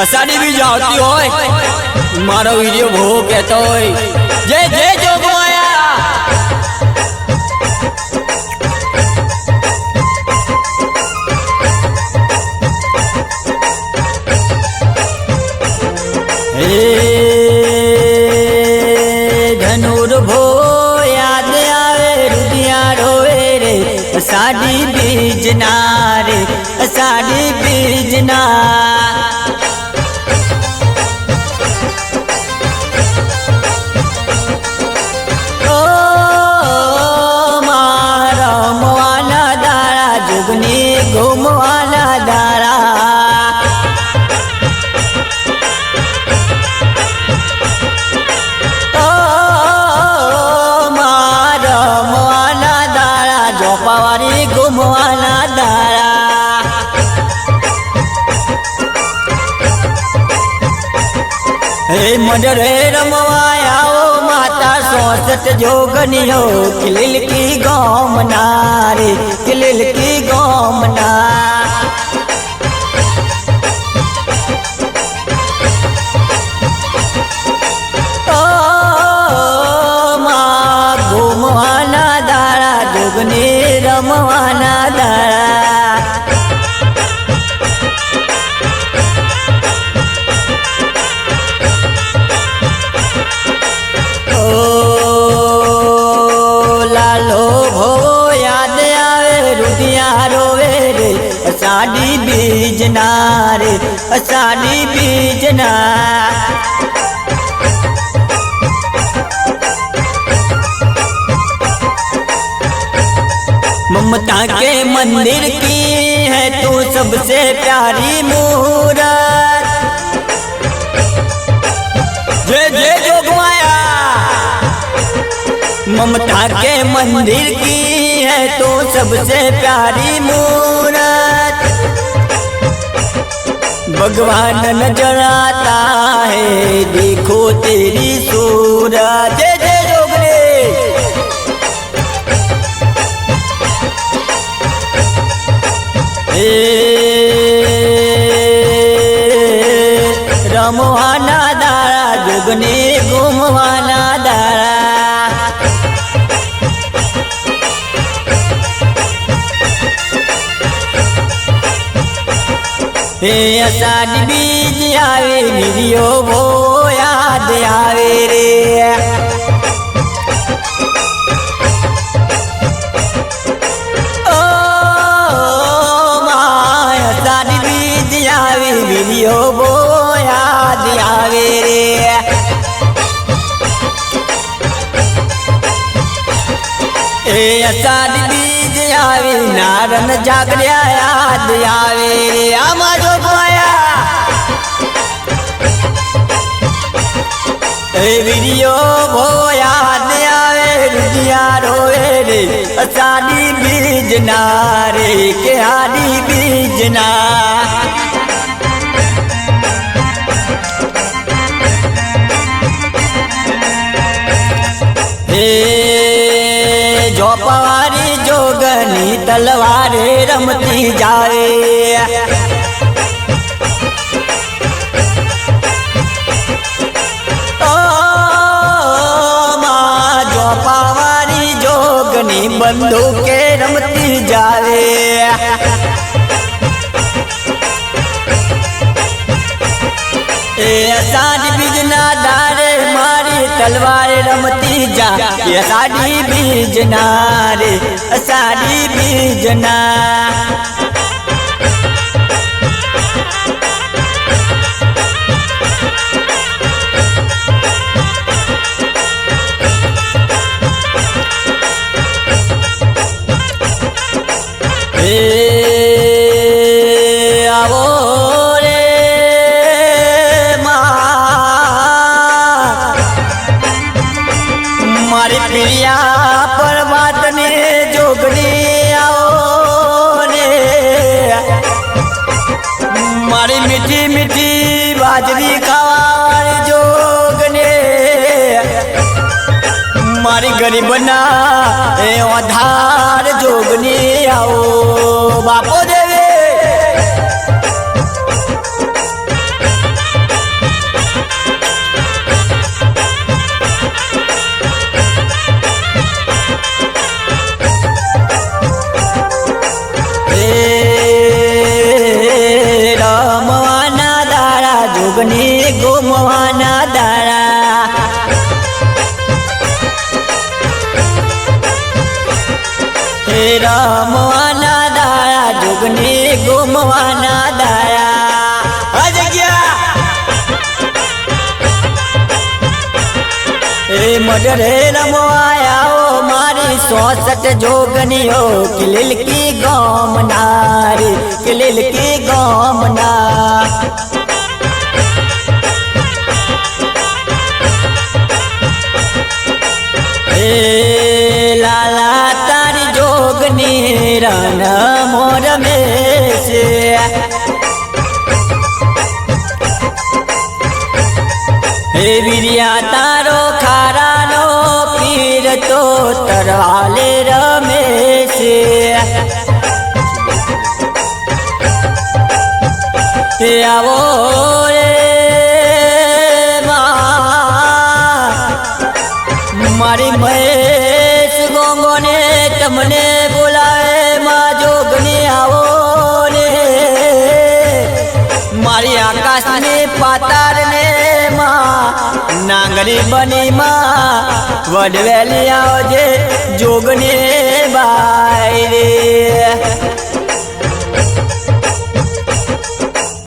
અષાઢી બીજ આવતી હોય મારો વિડીયો બહુ કહેતો હોય જય જય જોગમાયા साड़ी बीजनार साड़ी बीजनार હે મંડરે રમવાયાઓ માતા સોસત જોગનીઓ કિલિલ કી ગોમના રે કિલિલ કી ગોમના असाली बीजना रे साली बीजना ममता के मंदिर की है तू तो सबसे प्यारी मूरत। जय जय जोगमाया ममता के मंदिर की है तू तो सबसे प्यारी मूरत। भगवान नज़र आता है देखो तेरी सूरत। जय जोगरे ए रमोहाना दारा जोगने गुमवा હે અષાઢ બીજ આવે નિરિયો બો યાદ આવે રે. ઓ માય સાડી બીજ આવી વિડિયો બો યાદ આવે રે. એ સાડી બીજ આવી નારન જાગર્યા યાદ આવે રે. આમાં वीडियो भोया ने आवे रुदिया रोए रे असानी बीजना रे केहानी बीजना जो पवारी जोगनी तलवारे रमती जाए में बंधो के रमती जावे। साड़ी दारे मारी तलवार रमती जा। साड़ी बीजना रे साड़ी बीजना। મીઠી મીઠી બાજરી ખાવાની જોગને. મારી ગરીબના એ અધાર જોગની આવો. બાપો દેવે દાડા જોગની ગુમવાના દાડા આ જગ્યા એ મડરે રમવાયાઓ મારી સોસઠ જોગનીઓ કિલિલ કી ગોમનારી કિલિલ કી ગોમના એ વીર્યા તારો ખારાનો પીર તો તરવાલે રમેશ હે આવો મારી મહેશ ગોંગોને તમને બોલાવે, માં જોગને આવો રે મારી આકાશની પાતારને માં નાંગરી બની વડવેલી આવજે જોગને બાય રે